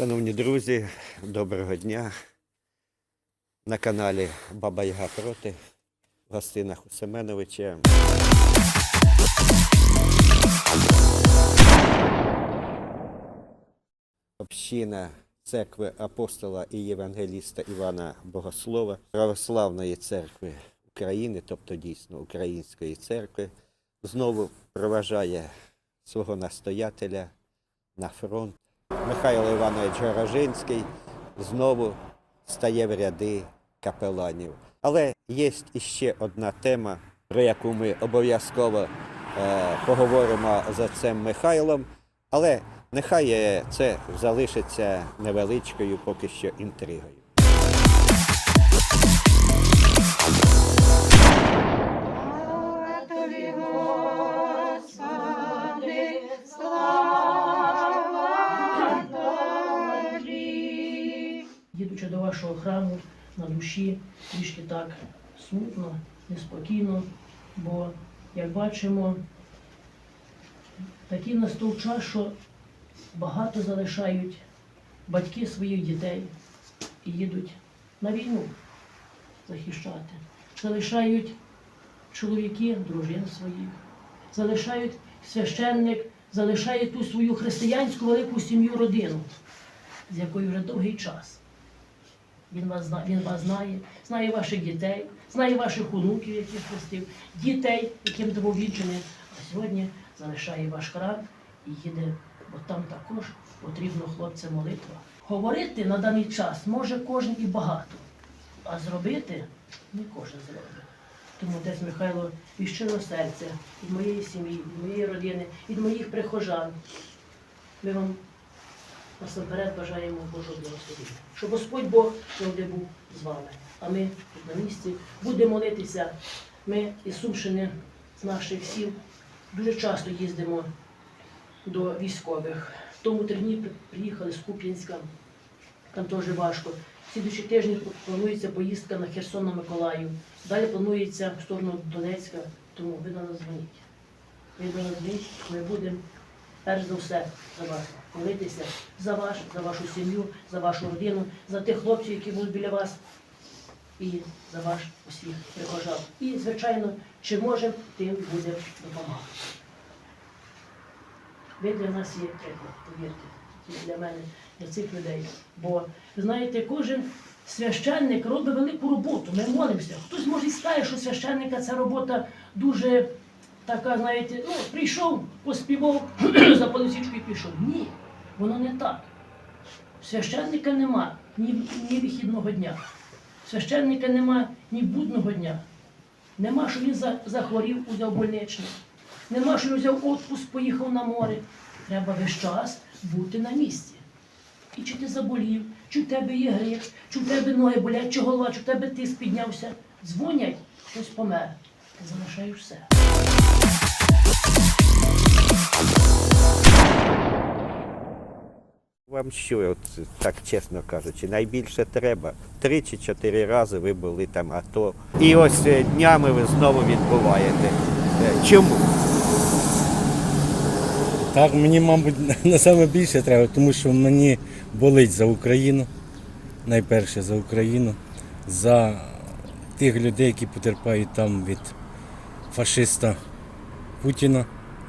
Шановні друзі, доброго дня. На каналі Баба Яга проти в гостинах у Семеновича. Община церкви апостола і євангеліста Івана Богослова Православної церкви України, тобто дійсно Української церкви, знову проважає свого настоятеля на фронт. Михайло Іванович Горожинський знову стає в ряди капеланів. Але є іще одна тема, про яку ми обов'язково е, поговоримо за цим Михайлом. Але нехай е, це залишиться невеличкою поки що інтригою. На душі, трішки так смутно, неспокійно, бо, як бачимо, такий настав час, що багато залишають батьки своїх дітей і їдуть на війну захищати. Залишають чоловіки, дружин своїх, залишають священник, залишає ту свою християнську велику сім'ю родину, з якою вже довгий час. Він вас знає, він вас знає, знає ваших дітей, знає ваших онуків, яких хрестив, дітей, яким був відчений. А сьогодні залишає ваш храм і їде, бо там також потрібно хлопцям молитва. Говорити на даний час може кожен і багато, а зробити не кожен зробить. Тому десь Михайло від щирого серця, від моєї сім'ї, від моєї родини, від моїх прихожан. Ми вам насамперед бажаємо Божого благословення. Щоб Господь Бог завжди був з вами. А ми тут на місці будемо молитися. Ми із Сумщини, з наших сіл, дуже часто їздимо до військових. В тому дні приїхали з Куп'янська, там теж важко. Слідуючий тиждень планується поїздка на Херсон на Миколаїв. Далі планується в сторону Донецька, тому ви на нас дзвоніть. Ви до нас дзвоніть, ми будемо перш за все за вас молитися, за вас, за вашу сім'ю, за вашу родину, за тих хлопців, які будуть біля вас, і за ваш усіх прихожан. І, звичайно, чи можемо, тим будемо допомагати. Ви для нас є приклад, повірте, і для мене, для цих людей. Бо, знаєте, кожен священник робить велику роботу. Ми молимося. Хтось може і скаже, що священника ця робота дуже така, знаєте, ну, прийшов, поспівав, запалив свічку і пішов. Ні, воно не так. Священника нема ні, ні вихідного дня. Священника нема ні будного дня. Нема, що він захворів, узяв больничний. Нема, що він взяв отпуск, поїхав на море. Треба весь час бути на місці. І чи ти заболів, чи в тебе є грip, чи в тебе ноги болять, чи голова, чи в тебе тиск піднявся. Дзвонять, хтось помер. Ти залишаєш все. Вам що, от, так чесно кажучи, найбільше треба. Три чи чотири рази ви були там АТО. І ось е, днями ви знову відбуваєте. Е, Чому? Так, мені, мабуть, на саме більше треба, тому що мені болить за Україну, найперше за Україну, за тих людей, які потерпають там від фашиста Путіна,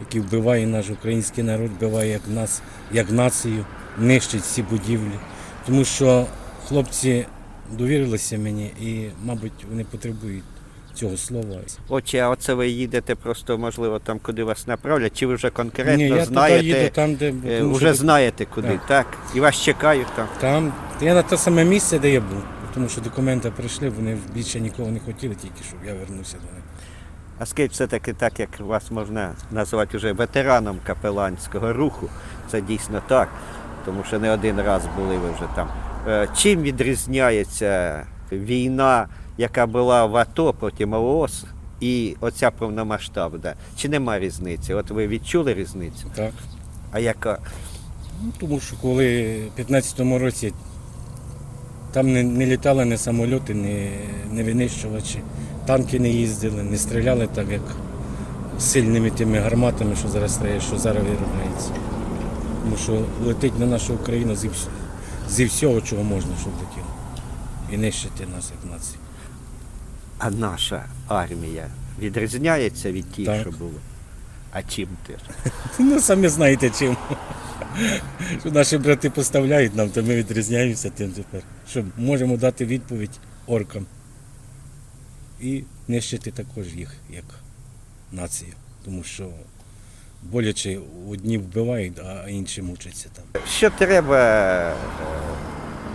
який вбиває наш український народ, вбиває як нас, як націю, нищить всі будівлі. Тому що хлопці довірилися мені і, мабуть, вони потребують цього слова. Отже, а оце ви їдете просто, можливо, там, куди вас направлять, чи ви вже конкретно Ні, я знаєте, туди їду там, де е, тому вже що знаєте куди, так. Так. І вас чекають там. Там я на те саме місце, де я був, тому що документи прийшли, вони більше нікого не хотіли, тільки щоб я вернувся до них. А скажіть, все-таки так, як вас можна назвати вже ветераном капеланського руху, це дійсно так, тому що не один раз були ви вже там. Е, Чим відрізняється війна, яка була в АТО, потім ООС, і оця повномасштабна? Чи нема різниці? От ви відчули різницю? Так. А яка? Ну, тому що коли в 15-му році там не, не літали ні самольоти, ні, ні винищувачі, танки не їздили, не стріляли так, як сильними тими гарматами, що зараз стріляють, що зараз виробляється. Тому що летить на нашу Україну зі, зі всього, чого можна, щоб летіло. І нищити нас як націю. А наша армія відрізняється від тієї, Так. що було. А чим теж? Ну, самі знаєте чим. Що наші брати поставляють нам, то ми відрізняємося тим тепер. Що можемо дати відповідь оркам. І нищити також їх як націю. Тому що боляче одні вбивають, а інші мучаться там. Що треба е,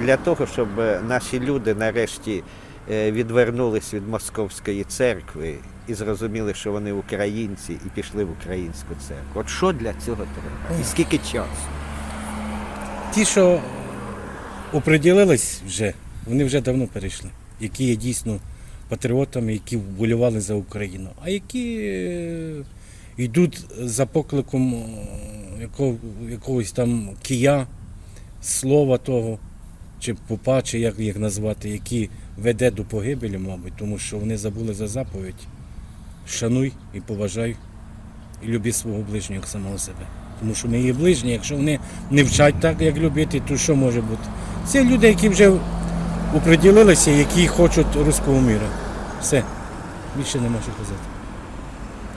для того, щоб наші люди нарешті е, відвернулись від московської церкви і зрозуміли, що вони українці, і пішли в українську церкву? От що для цього треба? І скільки часу? Ті, що оприділились вже, вони вже давно перейшли, які є дійсно патріотами, які вболівали за Україну, а які е, йдуть за покликом е, якого, якогось там кия, слова того, чи попа, чи як їх назвати, які веде до погибелі, мабуть, тому що вони забули за заповідь. Шануй і поважай, і люби свого ближнього як самого себе. Тому що ми є ближні, якщо вони не вчать так, як любити, то що може бути? Це люди, які вже оприділилися, які хочуть руського міра. Все. Більше нема що казати.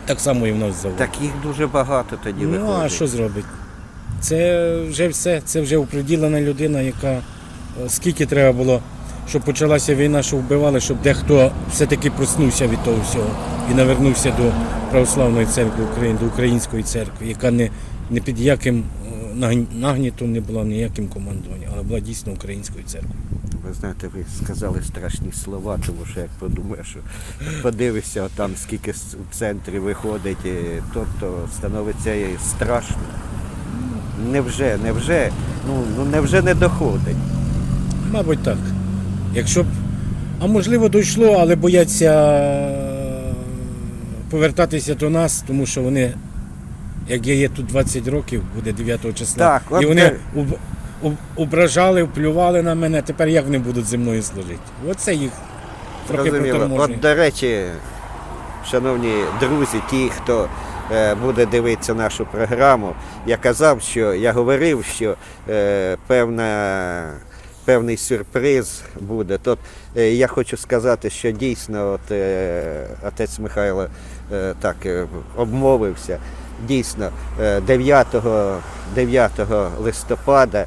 Так само і в нас завод. Так їх дуже багато тоді ну, виходить. а що зробить? Це вже все, це вже оприділена людина, яка е, скільки треба було, щоб почалася війна, що вбивали, щоб дехто все-таки проснувся від того всього і навернувся до православної церкви України, до української церкви, яка не, не під яким е, нагнітом не була ніяким командуванням, але була дійсно українською церквою. Ви знаєте, ви сказали страшні слова, тому що як подумаєш, що подивишся там, скільки у центрі виходить, тобто становиться страшно. Невже, невже, ну, ну невже не доходить? Мабуть, так. Якщо б. А можливо, дійшло, але бояться е, повертатися до нас, тому що вони, як я є тут 20 років, буде 9 числа. Так, і вони уб- ображали, вплювали на мене, тепер як вони будуть зі мною служити? Оце їх трохи приторможує. От, до речі, шановні друзі, ті, хто е, буде дивитися нашу програму, я казав, що я говорив, що е, певна. Певний сюрприз буде. Тут е, я хочу сказати, що дійсно от, е, отець Михайло е, так е, обмовився. Дійсно, е, 9, 9 листопада,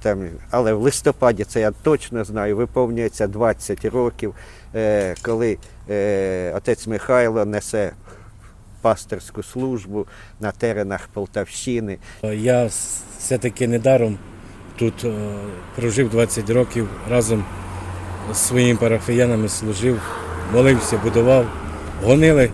там, але в листопаді це я точно знаю, виповнюється 20 років, е, коли е, отець Михайло несе пасторську службу на теренах Полтавщини. Я все-таки недаром тут е, прожив 20 років разом з своїми парафіянами служив, молився, будував, гонили,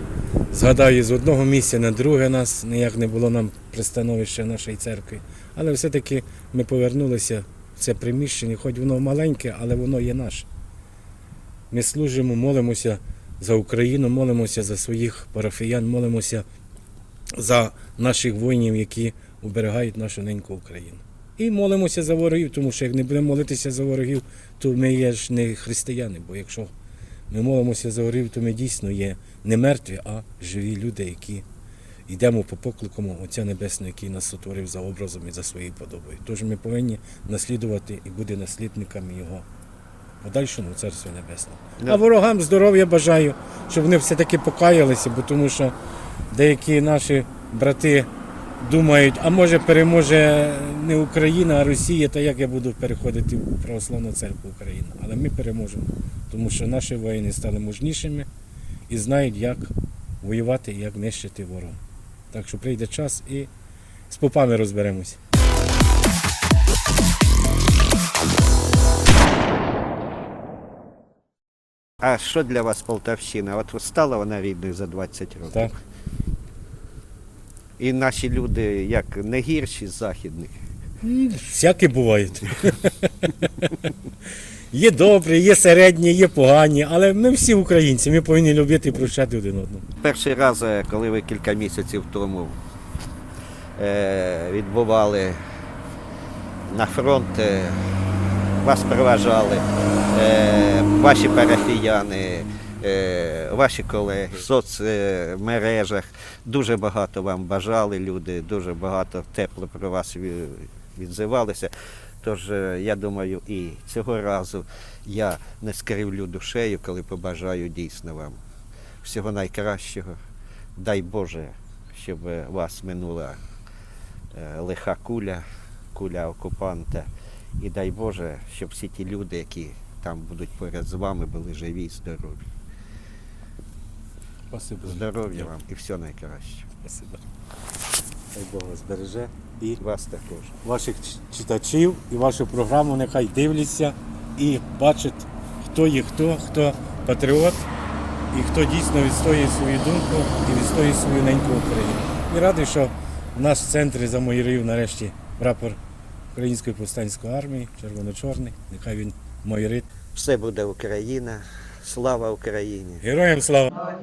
згадаю, з одного місця на друге нас ніяк не було нам пристановище нашої церкви. Але все-таки ми повернулися в це приміщення, хоч воно маленьке, але воно є наше. Ми служимо, молимося за Україну, молимося за своїх парафіян, молимося за наших воїнів, які оберігають нашу неньку Україну. І молимося за ворогів, тому що як не будемо молитися за ворогів, то ми є ж не християни. Бо якщо ми молимося за ворогів, то ми дійсно є не мертві, а живі люди, які йдемо по покликам Отця Небесного, який нас сотворив за образом і за своєю подобою. Тож ми повинні наслідувати і бути наслідниками Його подальшому Царстві Небесному. А ворогам здоров'я бажаю, щоб вони все-таки покаялися, бо тому що деякі наші брати думають, а може переможе не Україна, а Росія, та як я буду переходити в православну церкву України. Але ми переможемо, тому що наші воїни стали мужнішими і знають, як воювати і як нищити ворога. Так що прийде час і з попами розберемося. А що для вас Полтавщина? От стала вона рідною за 20 років. Так. І наші люди як не гірші з західних. Всякі бувають. Є добрі, є середні, є погані, але ми всі українці, ми повинні любити і прощати один одного. Перший раз, е, коли ви кілька місяців тому е, відбували на фронт, е, вас проважали ваші парафіяни, ваші колеги в соцмережах. Дуже багато вам бажали люди, дуже багато тепло про вас відзивалися. Тож е, я думаю, і цього разу я не скривлю душею, коли побажаю дійсно вам всього найкращого. Дай Боже, щоб вас минула е, лиха куля, куля окупанта. І дай Боже, щоб всі ті люди, які там будуть поряд з вами, були живі і здорові. Здоров'я вам і все найкраще. Спасибо. Хай Бог вас береже. І Вас також. ваших читачів і вашу програму нехай дивляться і бачать, хто є хто, хто патріот і хто дійсно відстоює свою думку і відстоює свою неньку Україну. І радий, що в наш центрі замайорів нарешті прапор Української повстанської армії, червоно-чорний. Нехай він майорить. Все буде Україна. Слава Україні! Героям слава!